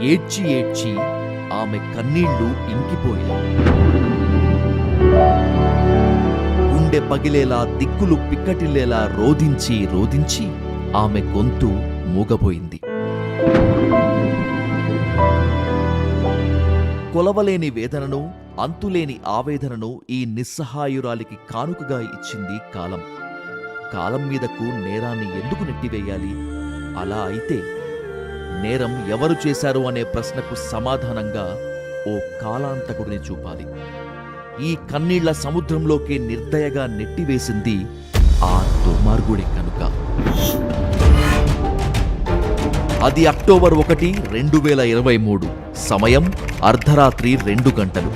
ఏడ్చి ఏడ్చి ఆమె కన్నీళ్ళు ఇంకిపోయాయి. గుండె పగిలేలా దిక్కులు పిక్కటిల్లేలా రోధించి రోదించి ఆమె గొంతు మూగబోయింది. కొలవలేని వేదనను అంతులేని ఆవేదనను ఈ నిస్సహాయురాలికి కానుకగా ఇచ్చింది కాలం. కాలం మీదకు నేరాన్ని ఎందుకు నెట్టివేయాలి? అలా అయితే నేరం ఎవరు చేశారు అనే ప్రశ్నకు సమాధానంగా ఓ కాలాంతకుడిని చూపాలి. ఈ కన్నీళ్ళ సముద్రంలోకి నిర్దయగా నెట్టివేసింది ఆ దుర్మార్గుడి కనుక. అది అక్టోబర్ ఒకటి రెండు వేల ఇరవై మూడు. సమయం అర్ధరాత్రి రెండు గంటలు.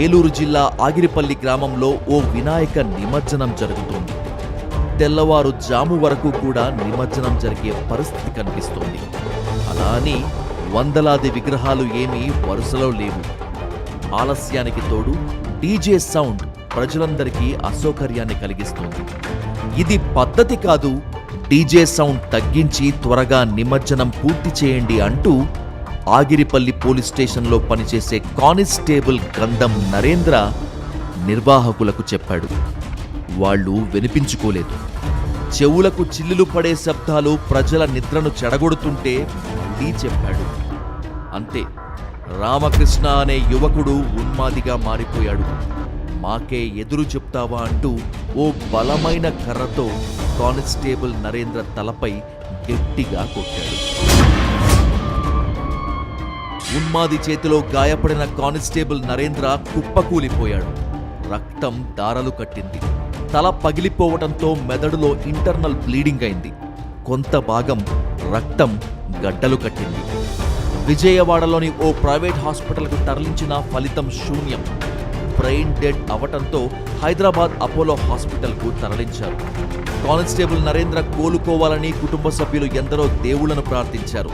ఏలూరు జిల్లా ఆగిరిపల్లి గ్రామంలో ఓ వినాయక నిమజ్జనం జరుగుతోంది. తెల్లవారు జాము వరకు కూడా నిమజ్జనం జరిగే పరిస్థితి కనిపిస్తోంది. అలా అని వందలాది విగ్రహాలు ఏమీ వరుసలో లేవు. ఆలస్యానికి తోడు డీజే సౌండ్ ప్రజలందరికీ అసౌకర్యాన్ని కలిగిస్తోంది. ఇది పద్ధతి కాదు డీజే సౌండ్ తగ్గించి త్వరగా నిమజ్జనం పూర్తి చేయండి అంటూ ఆగిరిపల్లి పోలీస్ స్టేషన్లో పనిచేసే కానిస్టేబుల్ గంధం నరేంద్ర నిర్వాహకులకు చెప్పాడు. వాళ్ళు వినిపించుకోలేదు. చెవులకు చిల్లులు పడే శబ్దాలు ప్రజల నిద్రను చెడగొడుతుంటే మళ్ళీ చెప్పాడు. అంతే రామకృష్ణ అనే యువకుడు ఉన్మాదిగా మారిపోయాడు. మాకే ఎదురు చెప్తావా అంటూ ఓ బలమైన కర్రతో కానిస్టేబుల్ నరేంద్ర తలపై గట్టిగా కొట్టాడు. ఉన్మాది చేతిలో గాయపడిన కానిస్టేబుల్ నరేంద్ర కుప్పకూలిపోయాడు. రక్తం దారలు కట్టింది. తల పగిలిపోవటంతో మెదడులో ఇంటర్నల్ బ్లీడింగ్ అయింది. కొంత భాగం రక్తం గడ్డలు కట్టింది. విజయవాడలోని ఓ ప్రైవేట్ హాస్పిటల్కు తరలించిన ఫలితం శూన్యం. బ్రెయిన్ డెడ్ అవటంతో హైదరాబాద్ అపోలో హాస్పిటల్కు తరలించారు. కానిస్టేబుల్ నరేంద్ర కోలుకోవాలని కుటుంబ సభ్యులు ఎందరో దేవుళ్ళను ప్రార్థించారు.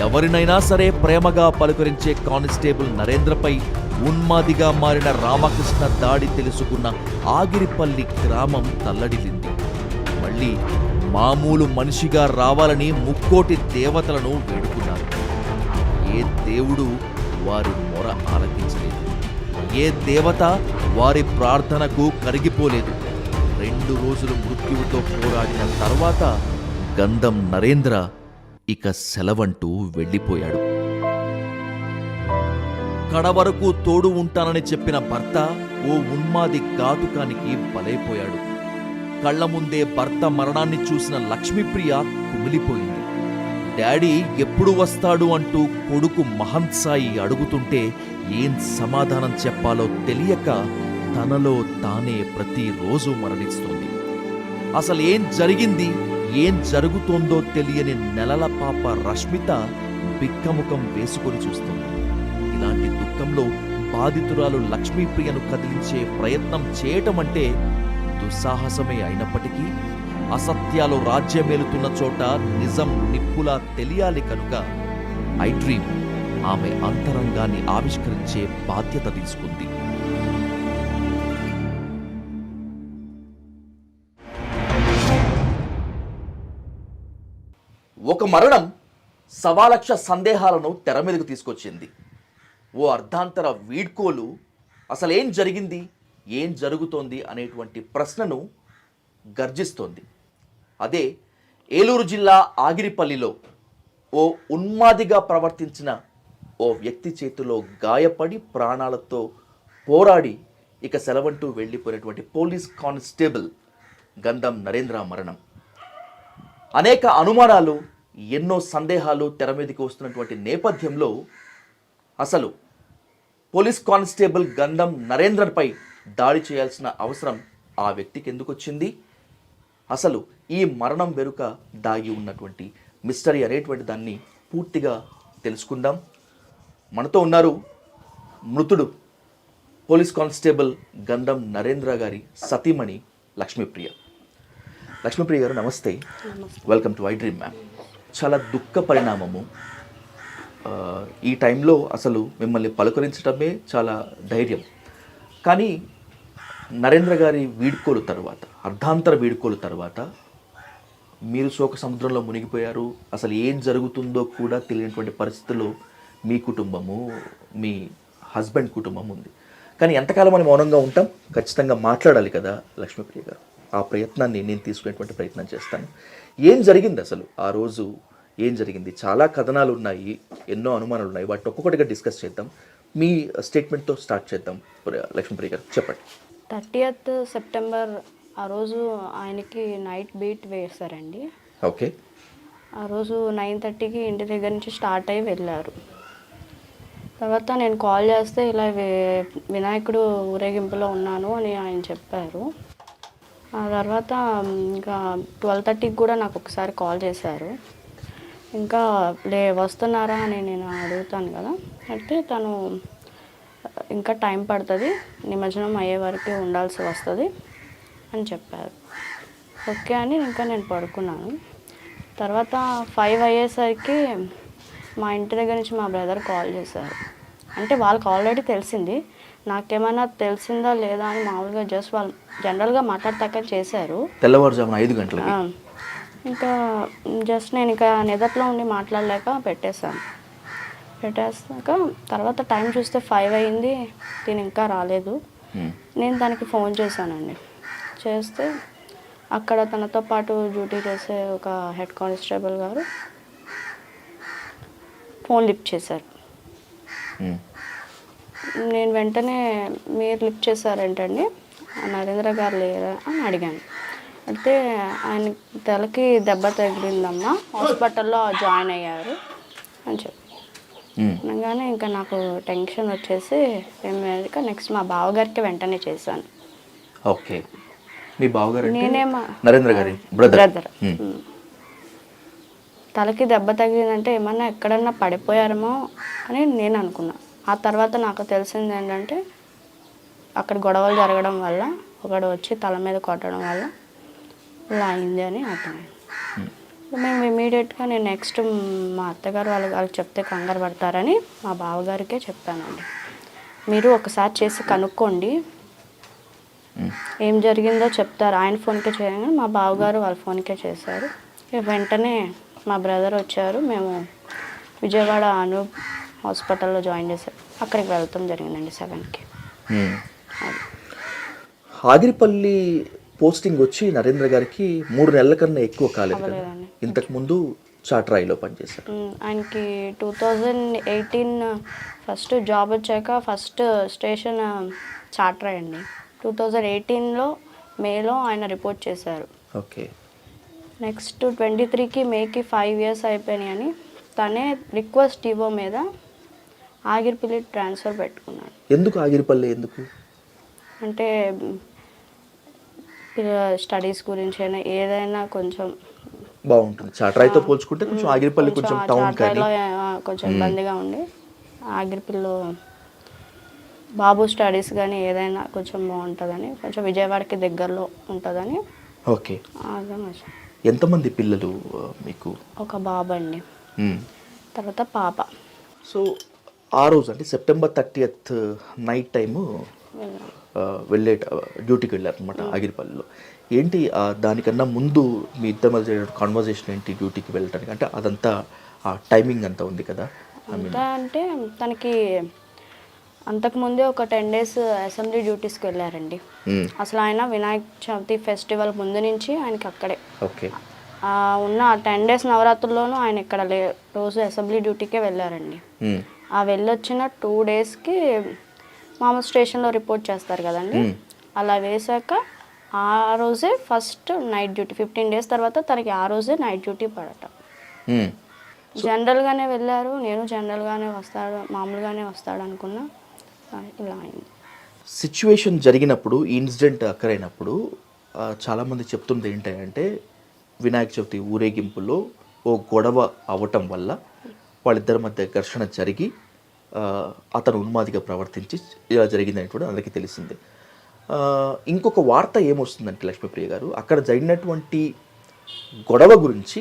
ఎవరినైనా సరే ప్రేమగా పలుకరించే కానిస్టేబుల్ నరేంద్రపై ఉన్మాదిగా మారిన రామకృష్ణ దాడి తెలుసుకున్న ఆగిరిపల్లి గ్రామం తల్లడిల్లింది. మళ్ళీ మామూలు మనిషిగా రావాలని ముక్కోటి దేవతలను వేడుకున్నారు. ఏ దేవుడు వారి మొర ఆలకించలేదు. ఏ దేవత వారి ప్రార్థనకు కరిగిపోలేదు. రెండు రోజులు మృత్యువుతో పోరాడిన తర్వాత గంధం నరేంద్ర ఇక సెలవంటూ వెళ్ళిపోయాడు. కడవరకు తోడు ఉంటానని చెప్పిన భర్త ఓ ఉన్మాది ఘాతుకానికి బలైపోయాడు. కళ్ళ ముందే భర్త మరణాన్ని చూసిన లక్ష్మీప్రియ కుమిలిపోయింది. డాడీ ఎప్పుడు వస్తాడు అంటూ కొడుకు మహంసాయి అడుగుతుంటే ఏం సమాధానం చెప్పాలో తెలియక తనలో తానే ప్రతిరోజు మరణిస్తోంది. అసలు ఏం జరిగింది ఏం జరుగుతోందో తెలియని నెలల పాప రష్మిత బిక్కముఖం వేసుకొని చూస్తుంది. ఇలాంటి దుఃఖంలో బాధితురాలు లక్ష్మీప్రియను కదిలించే ప్రయత్నం చేయటం అంటే దుస్సాహసమే అయినప్పటికీ అసత్యాలు రాజ్యమేలుతున్న చోట నిజం నిప్పులా తెలియాలి కనుక ఐ డ్రీమ్ ఆమె అంతరంగాన్ని ఆవిష్కరించే బాధ్యత తీసుకుంది. ఒక మరణం సవాలక్ష సందేహాలను తెర మీదకు తీసుకొచ్చింది. ఓ అర్ధాంతర వీడ్కోలు అసలు ఏం జరిగింది? ఏం జరుగుతోంది? అనేటువంటి ప్రశ్నను గర్జిస్తోంది. అదే ఏలూరు జిల్లా ఆగిరిపల్లిలో ఓ ఉన్మాదిగా ప్రవర్తించిన ఓ వ్యక్తి చేతిలో గాయపడి ప్రాణాలతో పోరాడి ఇక సెలవంటూ వెళ్ళిపోయినటువంటి పోలీస్ కానిస్టేబుల్ గంధం నరేంద్ర మరణం. అనేక అనుమానాలు ఎన్నో సందేహాలు తెర మీదకి వస్తున్నటువంటి నేపథ్యంలో అసలు పోలీస్ కానిస్టేబుల్ గంధం నరేంద్రపై దాడి చేయాల్సిన అవసరం ఆ వ్యక్తికి ఎందుకు వచ్చింది అసలు ఈ మరణం వెనుక దాగి ఉన్నటువంటి మిస్టరీ అనేటువంటి దాన్ని పూర్తిగా తెలుసుకుందాం. మనతో ఉన్నారు మృతుడు పోలీస్ కానిస్టేబుల్ గంధం నరేంద్ర గారి సతీమణి లక్ష్మీప్రియ. లక్ష్మీప్రియ గారు నమస్తే. Welcome to I dream ma'am చాలా దుఃఖ పరిణామము ఈ టైంలో అసలు మిమ్మల్ని పలకరించడమే చాలా ధైర్యం. కానీ నరేంద్ర గారి వీడ్కోలు తర్వాత అర్ధాంతర వీడ్కోలు తర్వాత మీరు శోక సముద్రంలో మునిగిపోయారు. అసలు ఏం జరుగుతుందో కూడా తెలియనటువంటి పరిస్థితుల్లో మీ కుటుంబము మీ హస్బెండ్ కుటుంబం ఉంది. కానీ ఎంతకాలం మనం మౌనంగా ఉంటాం? ఖచ్చితంగా మాట్లాడాలి కదా లక్ష్మీప్రియ గారు. ఆ ప్రయత్నాన్ని నేను తీసుకునేటువంటి ప్రయత్నం చేస్తాను. ఏం జరిగింది అసలు ఆ రోజు ఏం జరిగింది? చాలా కథనాలు ఉన్నాయి ఎన్నో అనుమానాలు ఉన్నాయి వాటిని ఒక్కొక్కటిగా డిస్కస్ చేద్దాం. మీ స్టేట్మెంట్తో స్టార్ట్ చేద్దాం. లక్ష్మీప్రియ గారు చెప్పండి. థర్టీయత్ సెప్టెంబర్ ఆ రోజు ఆయనకి నైట్ బీట్ వేశారండి. ఓకే. ఆ రోజు నైన్ థర్టీకి ఇంటి దగ్గర నుంచి స్టార్ట్ అయ్యి వెళ్ళారు. తర్వాత నేను కాల్ చేస్తే ఇలా వినాయకుడు ఊరేగింపులో ఉన్నాను అని ఆయన చెప్పారు. ఆ తర్వాత ఇంకా ట్వెల్వ్ థర్టీకి కూడా నాకు ఒకసారి కాల్ చేశారు. ఇంకా లే వస్తున్నారా అని నేను అడుగుతాను కదా. అయితే తను ఇంకా టైం పడుతుంది నిమజ్జనం అయ్యే వరకు ఉండాల్సి వస్తుంది అని చెప్పారు. ఓకే అని ఇంకా నేను పడుకున్నాను. తర్వాత ఫైవ్ అయ్యేసరికి మా ఇంటి దగ్గర నుంచి మా బ్రదర్ కాల్ చేశారు. అంటే వాళ్ళకి ఆల్రెడీ తెలిసింది నాకేమైనా తెలిసిందా లేదా అని మామూలుగా జస్ట్ వాళ్ళు జనరల్గా మాట్లాడతాక చేశారు. తెల్లవారుజామున ఐదు గంటలకి? ఆ, ఇంకా జస్ట్ నేను ఇంకా నిదట్లో ఉండి మాట్లాడలేక పెట్టేశాను. పెట్టేసాక తర్వాత టైం చూస్తే ఫైవ్ అయింది దీని ఇంకా రాలేదు. ఉమ్. నేను దానికి ఫోన్ చేశానండి. చేస్తే అక్కడ తనతో పాటు డ్యూటీ చేసే ఒక హెడ్ కానిస్టేబుల్ గారు ఫోన్ లిఫ్ట్ చేశారు. ఉమ్. నేను వెంటనే మీరు లిఫ్ట్ చేశారేంటండి? నరేంద్ర గారు లేరా? అని అడిగాను. అయితే ఆయన తలకి దెబ్బ తగిలిందమ్మా. హాస్పిటల్లో జాయిన్ అయ్యారు అని చెప్పి. అనగానే ఇంకా నాకు టెన్షన్ వచ్చేసి ఏమైనా నెక్స్ట్ మా బావగారికి వెంటనే చేశాను. ఓకే. మీ బావగారు నేనేమా నరేంద్ర గారి బ్రదర్ తలకి దెబ్బ తగిలిందంటే ఏమన్నా ఎక్కడన్నా పడిపోయారేమో అని నేను అనుకున్నా. ఆ తర్వాత నాకు తెలిసింది ఏంటంటే అక్కడ గొడవలు జరగడం వల్ల ఒకడు వచ్చి తల మీద కొట్టడం వల్ల ఇలా అయింది అని అర్థమైంది మేము ఇమీడియట్గా నేను నెక్స్ట్ మా అత్తగారు వాళ్ళకి వాళ్ళకి చెప్తే కంగారు పడతారని మా బావగారికే చెప్పానండి. మీరు ఒకసారి చేసి కనుక్కోండి. ఏం జరిగిందో చెప్తారు. ఆయన ఫోన్కే చేయగానే మా బావగారు వాళ్ళ ఫోన్కే చేశారు. వెంటనే మా బ్రదర్ వచ్చారు. మేము విజయవాడ అను హాస్పిటల్లో జాయిన్ చేశారు. అక్కడికి వెళ్తాం జరిగిందండి సెవెన్కి ఉమ్. పోస్టింగ్ వచ్చి నరేంద్ర గారికి మూడు నెలల కన్నా ఎక్కువ కాలేదు కదా. ఇంతకు ముందు చాట్రాయిలో పనిచేశారు. ఆయనకి two thousand eighteen first job వచ్చాక ఫస్ట్ స్టేషన్ చార్టర్ అండి. టూ థౌజండ్ ఎయిటీన్లో మేలో ఆయన రిపోర్ట్ చేశారు. ఓకే. నెక్స్ట్ ట్వంటీ త్రీకి మేకి ఫైవ్ ఇయర్స్ అయిపోయినాయని తనే రిక్వెస్ట్ ఇవ్వ మీద ఆగిరిపల్లి ట్రాన్స్ఫర్ పెట్టుకున్నాడు. ఎందుకు ఆగిరిపల్లి ఎందుకు? అంటే స్టడీస్ గురించి అయినా ఏదైనా కొంచెం బాగుంటుంది. చాట్రాయితో పోల్చుకుంటే కొంచెం ఆగిరిపల్లి కొంచెం టౌన్ కానీ కొంచెం ఇబ్బందిగా ఉండి ఆగిరిపల్లిలో బాబు స్టడీస్ కానీ ఏదైనా కొంచెం బాగుంటుందని కొంచెం విజయవాడకి దగ్గరలో ఉంటుందని. ఓకే. ఎంతమంది పిల్లలు మీకు? ఒక బాబు అండి. తర్వాత పాప. సో ఆ రోజు అంటే సెప్టెంబర్ థర్టీయత్ నైట్ టైము వెళ్ళాం. డ్యూటీకి వెళ్ళారు అనమాట ఆగిరిపల్లిలో. ఏంటి దానికన్నా ముందు మీ ఇద్దరి మధ్య కాన్వర్జేషన్ ఏంటి డ్యూటీకి వెళ్ళటానికి? అంటే అదంతా ఆ టైమింగ్ అంతా ఉంది కదా? అంతా అంటే తనకి అంతకుముందే ఒక టెన్ డేస్ అసెంబ్లీ డ్యూటీస్కి వెళ్ళారండి. అసలు ఆయన వినాయక చవితి ఫెస్టివల్ ముందు నుంచి ఆయనకి అక్కడే. ఓకే. ఆ ఉన్న టెన్ డేస్ నవరాత్రుల్లోనూ ఆయన ఇక్కడ లే రోజు అసెంబ్లీ డ్యూటీకే వెళ్ళారండి. ఆ వెళ్ళొచ్చిన టూ డేస్కి మామూలు స్టేషన్లో రిపోర్ట్ చేస్తారు కదండి. అలా వేశాక ఆ రోజే first night duty fifteen days తర్వాత తనకి ఆ రోజే నైట్ డ్యూటీ పడటం. జనరల్గానే వెళ్ళారు నేను జనరల్గానే వస్తాడు మామూలుగానే వస్తాడు అనుకున్నా ఇలా అయింది సిచ్యువేషన్ జరిగినప్పుడు ఇన్సిడెంట్ అక్కరైనప్పుడు చాలామంది చెప్తుంది ఏంటంటే వినాయక చవితి ఊరేగింపులో ఓ గొడవ అవ్వటం వల్ల వాళ్ళిద్దరి మధ్య ఘర్షణ జరిగి అతను ఉన్మాదిగా ప్రవర్తించి ఇలా జరిగిందని కూడా అందరికీ తెలిసిందే. ఇంకొక వార్త ఏమొస్తుందంటే లక్ష్మీప్రియ గారు అక్కడ జరిగినటువంటి గొడవ గురించి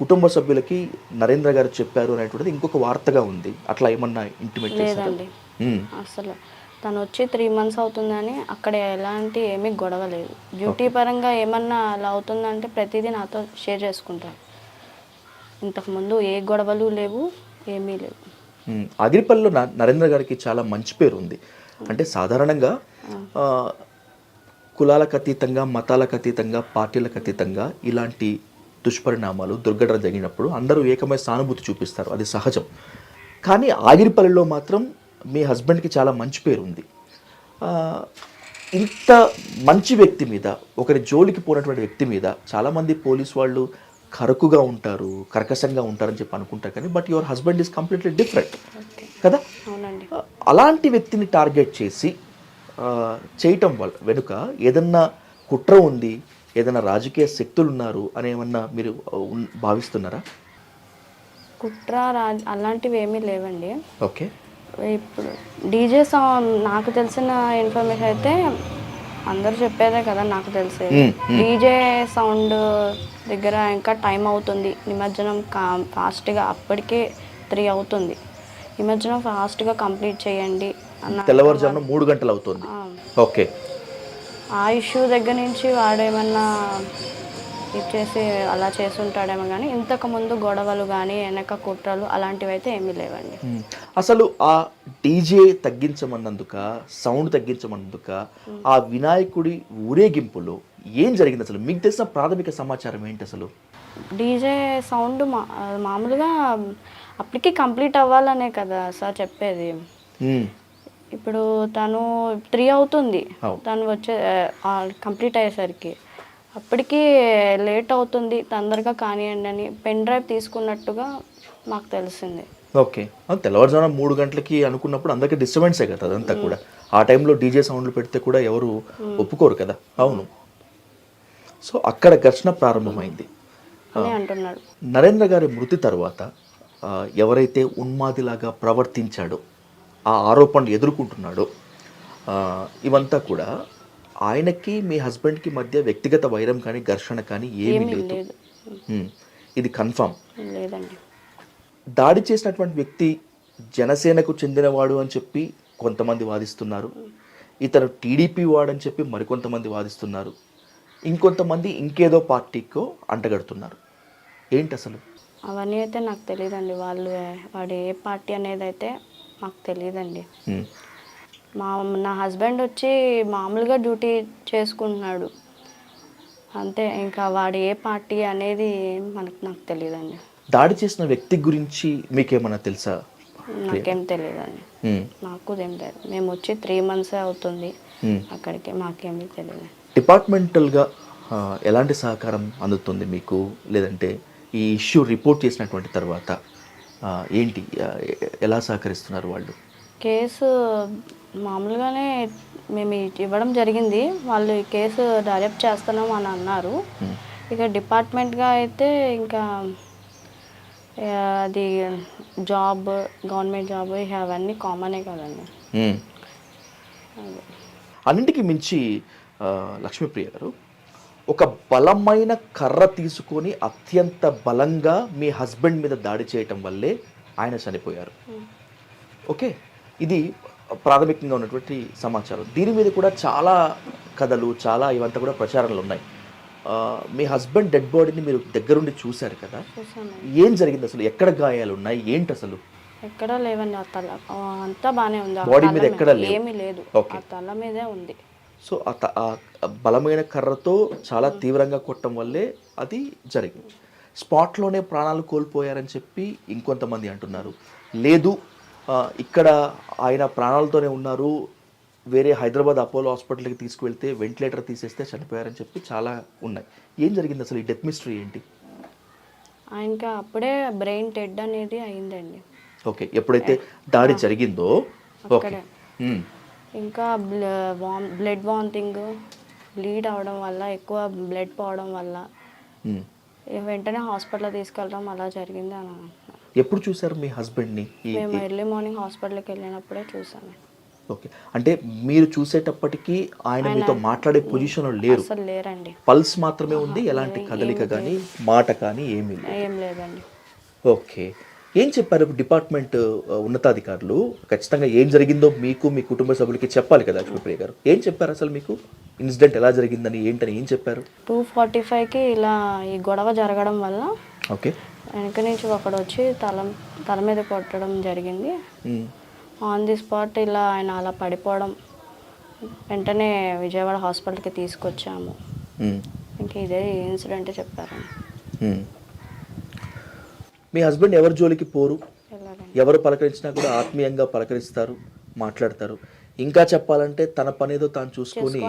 కుటుంబ సభ్యులకి నరేంద్ర గారు చెప్పారు అనేటువంటిది ఇంకొక వార్తగా ఉంది. అట్లా ఏమన్నా ఇంటిమేట్ లేదండి. అసలు తను వచ్చి త్రీ మంత్స్ అవుతుందని అక్కడ ఎలాంటి ఏమీ గొడవ లేదు. డ్యూటీ పరంగా ఏమన్నా అలా అవుతుందంటే ప్రతిదీ నాతో షేర్ చేసుకుంటారు. ఇంతకుముందు ఏ గొడవలు లేవు ఏమీ లేవు. ఆగిరిపల్లిలో నరేంద్ర గారికి చాలా మంచి పేరు ఉంది. అంటే సాధారణంగా కులాలకు అతీతంగా మతాలకు అతీతంగా పార్టీలకు అతీతంగా ఇలాంటి దుష్పరిణామాలు దుర్ఘటన జరిగినప్పుడు అందరూ ఏకమై సానుభూతి చూపిస్తారు. అది సహజం. కానీ ఆగిరిపల్లిలో మాత్రం మీ హస్బెండ్కి చాలా మంచి పేరు ఉంది. ఇంత మంచి వ్యక్తి మీద ఒకరి జోలికి పోయినటువంటి వ్యక్తి మీద చాలామంది పోలీస్ వాళ్ళు కరకుగా ఉంటారు కర్కశంగా ఉంటారని చెప్పి అనుకుంటారు కానీ but your husband is completely different కదా? అలాంటి వ్యక్తిని టార్గెట్ చేసి చేయటం వల్ల వెనుక ఏదన్నా కుట్ర ఉంది ఏదైనా రాజకీయ శక్తులు ఉన్నారు అని ఏమన్నా మీరు భావిస్తున్నారా? కుట్ర అలాంటివి ఏమీ లేవండి. ఓకే. ఇప్పుడు డీజే సాంగ్ నాకు తెలిసిన ఇన్ఫర్మేషన్ అయితే అందరూ చెప్పేదే కదా నాకు తెలిసే. డీజే సౌండ్ దగ్గర ఇంకా టైం అవుతుంది. నిమజ్జనం కా ఫాస్ట్గా అప్పటికే త్రీ అవుతుంది. నిమజ్జనం ఫాస్ట్గా కంప్లీట్ చేయండి అన్న తెల్లవారుజామున మూడు గంటలు అవుతుంది. ఓకే. ఆ ఇష్యూ దగ్గర నుంచి వాడేమన్నా ఇచ్చేసి అలా చేసుంటాడేమో కానీ ఇంతకు ముందు గొడవలు కానీ వెనక కుట్రలు అలాంటివి అయితే ఏమీ లేవండి. అసలు ఆ డీజే తగ్గించమన్నందుక సౌండ్ తగ్గించమన్నందుక ఆ వినాయకుడి ఊరేగింపులో ఏం జరిగింది అసలు? మీకు తెలిసిన ప్రాథమిక సమాచారం ఏంటి అసలు? డీజే సౌండ్ మా మామూలుగా అప్పటికి కంప్లీట్ అవ్వాలనే కదా సార్ చెప్పేది. ఇప్పుడు తను త్రీ అవుతుంది. తను వచ్చే కంప్లీట్ అయ్యేసరికి. అప్పటికి లేట్ అవుతుంది తొందరగా కానివ్వండి అని పెన్ డ్రైవ్ తీసుకున్నట్టుగా మాకు తెలిసింది. ఓకే. తెల్లవారుజామున మూడు గంటలకి అనుకున్నప్పుడు అందరికీ డిస్టర్బెన్సే కదా అదంతా కూడా. ఆ టైంలో డీజే సౌండ్లు పెడితే కూడా ఎవరు ఒప్పుకోరు కదా. అవును. సో అక్కడ ఘర్షణ ప్రారంభమైంది. అంటున్నాడు. నరేంద్ర గారి మృతి తర్వాత ఎవరైతే ఉన్మాదిలాగా ప్రవర్తించాడో ఆ ఆరోపణలు ఎదుర్కొంటున్నాడో ఇవంతా కూడా ఆయనకి మీ హస్బెండ్కి మధ్య వ్యక్తిగత వైరం కానీ ఘర్షణ కానీ ఏమీ లేదు. ఇది కన్ఫామ్ లేదండి. దాడి చేసినటువంటి వ్యక్తి జనసేనకు చెందినవాడు అని చెప్పి కొంతమంది వాదిస్తున్నారు. ఇతను టీడీపీ వాడని చెప్పి మరికొంతమంది వాదిస్తున్నారు. ఇంకొంతమంది ఇంకేదో పార్టీకో అంటగడుతున్నారు. ఏంటి అసలు? అవన్నీ అయితే నాకు తెలియదండి. వాళ్ళు వాడు ఏ పార్టీ అనేది అయితే మాకు తెలియదండి. మా నా హస్బెండ్ వచ్చి మామూలుగా డ్యూటీ చేసుకుంటున్నాడు. అంతే ఇంకా వాడు ఏ పార్టీ అనేది మనకు నాకు తెలియదండి. దాడి చేసిన వ్యక్తి గురించి మీకేమన్నా తెలుసా? నాకేం తెలియదండి. నాకు ఏం తెలియదు మేము వచ్చి త్రీ మంత్సే అవుతుంది. అక్కడికి మాకేమీ తెలియదు. డిపార్ట్మెంటల్గా ఎలాంటి సహకారం అందుతుంది మీకు? లేదంటే ఈ ఇష్యూ రిపోర్ట్ చేసినటువంటి తర్వాత ఏంటి ఎలా సహకరిస్తున్నారు వాళ్ళు? కేసు మామూలుగానే మేము ఇవ్వడం జరిగింది. వాళ్ళు ఈ కేసు డైరెక్ట్ చేస్తున్నాం అని అన్నారు. ఇక డిపార్ట్మెంట్గా అయితే ఇంకా అది జాబ్ గవర్నమెంట్ జాబ్ అవన్నీ కామనే కదండి. అన్నింటికి మించి లక్ష్మీప్రియ గారు ఒక బలమైన కర్ర తీసుకొని అత్యంత బలంగా మీ హస్బెండ్ మీద దాడి చేయటం వల్లే ఆయన చనిపోయారు. ఓకే? ఇది ప్రాథమికంగా ఉన్నటువంటి సమాచారం. దీని మీద కూడా చాలా కథలు చాలా ఇవంతా కూడా ప్రచారాలు ఉన్నాయి. మీ హస్బెండ్ డెడ్ బాడీని మీరు దగ్గరుండి చూశారు కదా? ఏం జరిగింది అసలు? ఎక్కడ గాయాలు ఉన్నాయి? ఏంటి అసలు? ఎక్కడా లేవండి. ఆ తల అంతా బాగానే ఉంది. తల మీద ఎక్కడా. ఏమీ లేదు. ఆ తల మీదే ఉంది. సో ఆ బలమైన కర్రతో చాలా తీవ్రంగా కొట్టడం వల్లే అది జరిగింది. స్పాట్లోనే ప్రాణాలు కోల్పోయారని చెప్పి ఇంకొంతమంది అంటున్నారు. లేదు ఇక్కడ ఆయన ప్రాణాలతోనే ఉన్నారు. వేరే హైదరాబాద్ అపోలో హాస్పిటల్కి తీసుకువెళ్తే వెంటిలేటర్ తీసేస్తే చనిపోయారని చెప్పి చాలా ఉన్నాయి. ఏం జరిగింది అసలు ఈ డెత్ మిస్టరీ ఏంటి? ఆయనకి అప్పుడే బ్రెయిన్ డెడ్ అనేది అయిందండి. ఓకే ఎప్పుడైతే దాడి జరిగిందో ఓకే. ఇంకా బ్లడ్ వామిటింగ్ బ్లీడ్ అవడం వల్ల ఎక్కువ బ్లడ్ పోవడం వల్ల వెంటనే హాస్పిటల్ తీసుకెళ్ళడం అలా జరిగింది అని. ఎప్పుడు చూసారు మీ హస్బెండ్ని? మేము ఎర్లీ మార్నింగ్ హాస్పిటల్కి వెళ్ళినప్పుడే చూసాము ఓకే. అంటే మీరు చూసేటప్పటికి ఆయన మీతో మాట్లాడే పొజిషన్లో లేరు. అసలు లేరండి. పల్స్ మాత్రమే ఉంది ఎలాంటి కదలిక కానీ మాట కానీ ఏమీ లేదు. ఏం లేదండి. ఓకే. ఏం చెప్పారు డిపార్ట్మెంట్ ఆ, ఉన్నతాధికారులు? ఖచ్చితంగా ఏం జరిగిందో మీకు మీ కుటుంబ సభ్యులకి చెప్పాలి కదా లక్ష్మీప్రియ గారు. ఏం చెప్పారు అసలు మీకు? ఇన్సిడెంట్ ఎలా జరిగిందని ఏంటని ఏం చెప్పారు? టూ ఫార్టీ ఫైవ్కి ఇలా ఈ గొడవ జరగడం వల్ల ఓకే. వెనక నుంచి ఒకడు వచ్చి తల తల మీద కొట్టడం జరిగింది. ఆన్ ది స్పాట్ ఇలా ఆయన అలా పడిపోవడం వెంటనే విజయవాడ హాస్పిటల్కి తీసుకొచ్చాము. ఇంక ఇదే ఇన్సిడెంట్ చెప్పారు. మీ హస్బెండ్ ఎవరి జోలికి పోరు? ఎవరు పలకరించినా కూడా ఆత్మీయంగా పలకరిస్తారు మాట్లాడతారు. ఇంకా చెప్పాలంటే తన పనేదో తాను చూసుకొని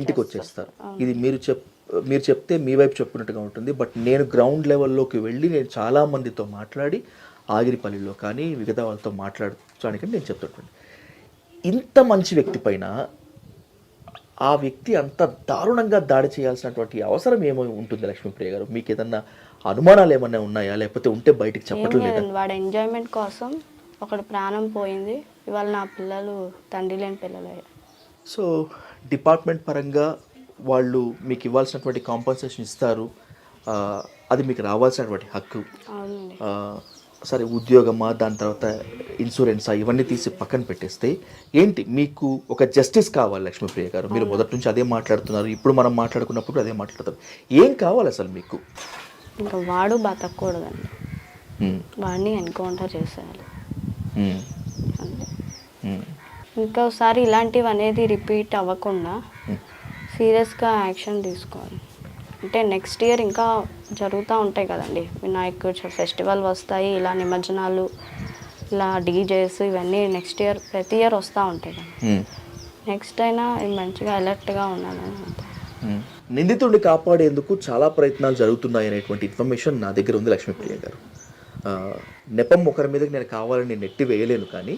ఇంటికి వచ్చేస్తారు. ఇది మీరు చెప్ మీరు చెప్తే మీ వైపు చెప్పినట్టుగా ఉంటుంది. బట్ నేను గ్రౌండ్ లెవెల్లోకి వెళ్ళి నేను చాలా మందితో మాట్లాడి ఆగిరిపల్లిలో కానీ మిగతా వాళ్ళతో మాట్లాడటానికి నేను చెప్తుంటాను ఇంత మంచి వ్యక్తి పైన ఆ వ్యక్తి అంత దారుణంగా దాడి చేయాల్సినటువంటి అవసరం ఏమో ఉంటుంది లక్ష్మీప్రియ గారు? మీకు ఏదన్నా అనుమానాలు ఏమన్నా ఉన్నాయా? లేకపోతే ఉంటే బయటికి చెప్పట్లేదు లేదా? వాడి ఎంజాయ్మెంట్ కోసం ఒకడు ప్రాణం పోయింది. ఇవాళ నా పిల్లలు తండ్రి లేని పిల్లలు సో డిపార్ట్మెంట్ పరంగా వాళ్ళు మీకు ఇవ్వాల్సినటువంటి కాంపన్సేషన్ ఇస్తారు. అది మీకు రావాల్సినటువంటి హక్కు. సరే ఉద్యోగమా దాని తర్వాత ఇన్సూరెన్సా ఇవన్నీ తీసి పక్కన పెట్టేస్తే ఏంటి? మీకు ఒక జస్టిస్ కావాలి లక్ష్మీప్రియ గారు. మీరు మొదటి నుంచి అదే మాట్లాడుతున్నారు. ఇప్పుడు మనం మాట్లాడుకున్నప్పుడు అదే మాట్లాడతారు. ఏం కావాలి అసలు మీకు? ఇంకా వాడు బతకూడదండి వాడిని ఎన్కౌంటర్ చేసేయాలి. ఇంకోసారి ఇలాంటివి అనేది రిపీట్ అవ్వకుండా సీరియస్గా యాక్షన్ తీసుకోవాలి. అంటే నెక్స్ట్ ఇయర్ ఇంకా జరుగుతూ ఉంటాయి కదండి. వినాయక ఫెస్టివల్ వస్తాయి ఇలా నిమజ్జనాలు ఇలా డీజేస్ ఇవన్నీ నెక్స్ట్ ఇయర్ ప్రతి ఇయర్ వస్తూ ఉంటాయి కదా. నెక్స్ట్ అయినా మంచిగా అలర్ట్గా ఉండాలని ఉమ్. నిందితుడిని కాపాడేందుకు చాలా ప్రయత్నాలు జరుగుతున్నాయి అనేటువంటి ఇన్ఫర్మేషన్ నా దగ్గర ఉంది లక్ష్మీప్రియ గారు. నెపం ఒకరి మీదకి నేను కావాలని నెట్టి వేయలేను కానీ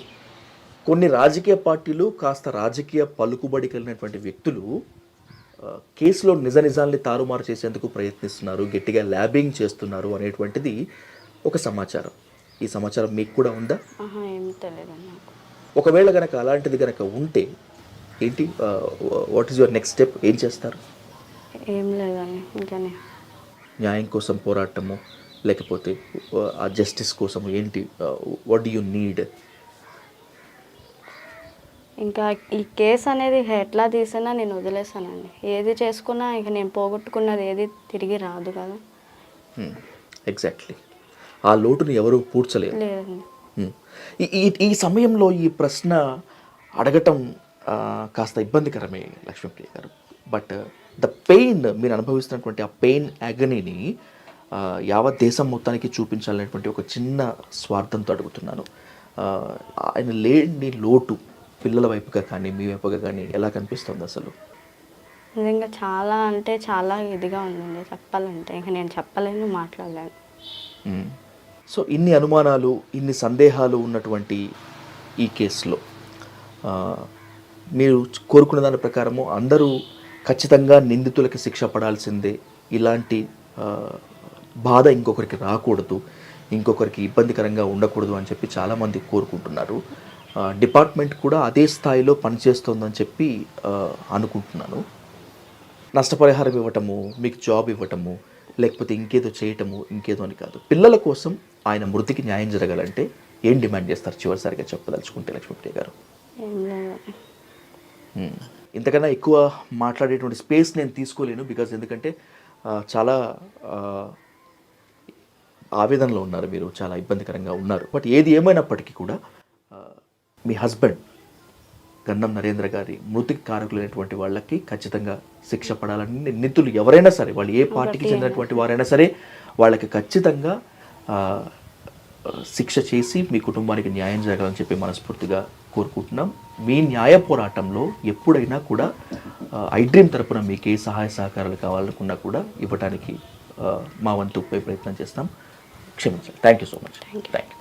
కొన్ని రాజకీయ పార్టీలు కాస్త రాజకీయ పలుకుబడి కలిగినటువంటి వ్యక్తులు కేసులో నిజ నిజాల్ని తారుమారు చేసేందుకు ప్రయత్నిస్తున్నారు గట్టిగా ల్యాబింగ్ చేస్తున్నారు అనేటువంటిది ఒక సమాచారం. ఈ సమాచారం మీకు కూడా ఉందా? ఒకవేళ గనక అలాంటిది గనక ఉంటే ఏంటి what is your next step ఏం చేస్తారు? ఏం లేదండి ఇంకనే. న్యాయం కోసం పోరాటము లేకపోతే ఆ జస్టిస్ కోసం ఏంటి వాట్ యు నీడ్ ఇంకా ఈ కేసు అనేది ఎట్లా తీసినా నేను వదిలేసానండి. ఏది చేసుకున్నా ఇక నేను పోగొట్టుకున్నది ఏది తిరిగి రాదు కదా. ఎగ్జాక్ట్లీ ఆ లోటుని ఎవరు పూడ్చలేరు. లేదండి. ఈ ఈ- సమయంలో ఈ ప్రశ్న అడగటం కాస్త ఇబ్బందికరమే లక్ష్మీప్రియ గారు. బట్ ద పెయిన్ మీరు అనుభవిస్తున్నటువంటి ఆ పెయిన్ యాగనీని యావత్ దేశం మొత్తానికి చూపించాలనేటువంటి ఒక చిన్న స్వార్థంతో అడుగుతున్నాను. ఆయన లేని లోటు పిల్లల వైపుగా కానీ మీ వైపుగా కానీ ఎలా కనిపిస్తుంది అసలు? నిజంగా చాలా అంటే చాలా ఇదిగా ఉందండి చెప్పాలంటే. ఇంకా నేను చెప్పలేను మాట్లాడలేను. సో ఇన్ని అనుమానాలు ఇన్ని సందేహాలు ఉన్నటువంటి ఈ కేసులో మీరు కోరుకున్న దాని ప్రకారము అందరూ ఖచ్చితంగా నిందితులకి శిక్ష పడాల్సిందే. ఇలాంటి బాధ ఇంకొకరికి రాకూడదు ఇంకొకరికి ఇబ్బందికరంగా ఉండకూడదు అని చెప్పి చాలామంది కోరుకుంటున్నారు. డిపార్ట్మెంట్ కూడా అదే స్థాయిలో పనిచేస్తోందని చెప్పి అనుకుంటున్నాను. నష్టపరిహారం ఇవ్వటము మీకు జాబ్ ఇవ్వటము లేకపోతే ఇంకేదో చేయటము ఇంకేదో అని కాదు. పిల్లల కోసం ఆయన మృతికి న్యాయం జరగాలంటే ఏం డిమాండ్ చేస్తారు? చివరిసారిగా చెప్పదలుచుకుంటే లక్ష్మీప్రియ గారు. ఇంతకన్నా ఎక్కువ మాట్లాడేటువంటి స్పేస్ నేను తీసుకోలేను బికాజ్ ఎందుకంటే చాలా ఆవేదనలో ఉన్నారు మీరు చాలా ఇబ్బందికరంగా ఉన్నారు. బట్ ఏది ఏమైనప్పటికీ కూడా మీ హస్బెండ్ గన్నం నరేంద్ర గారి మృతికి కారకులైనటువంటి వాళ్ళకి ఖచ్చితంగా శిక్ష పడాలని నిందితులు ఎవరైనా సరే వాళ్ళు ఏ పార్టీకి చెందినటువంటి వారైనా సరే వాళ్ళకి ఖచ్చితంగా శిక్ష చేసి మీ కుటుంబానికి న్యాయం జరగాలని చెప్పి మనస్ఫూర్తిగా కోరుకుంటున్నాం. మీ న్యాయ పోరాటంలో ఎప్పుడైనా కూడా ఐ డ్రీమ్ తరపున మీకు ఏ సహాయ సహకారాలు కావాలనుకున్నా కూడా ఇవ్వడానికి మా వంతు ప్రయత్నం చేస్తాం. క్షమించండి. Thank you so much thank you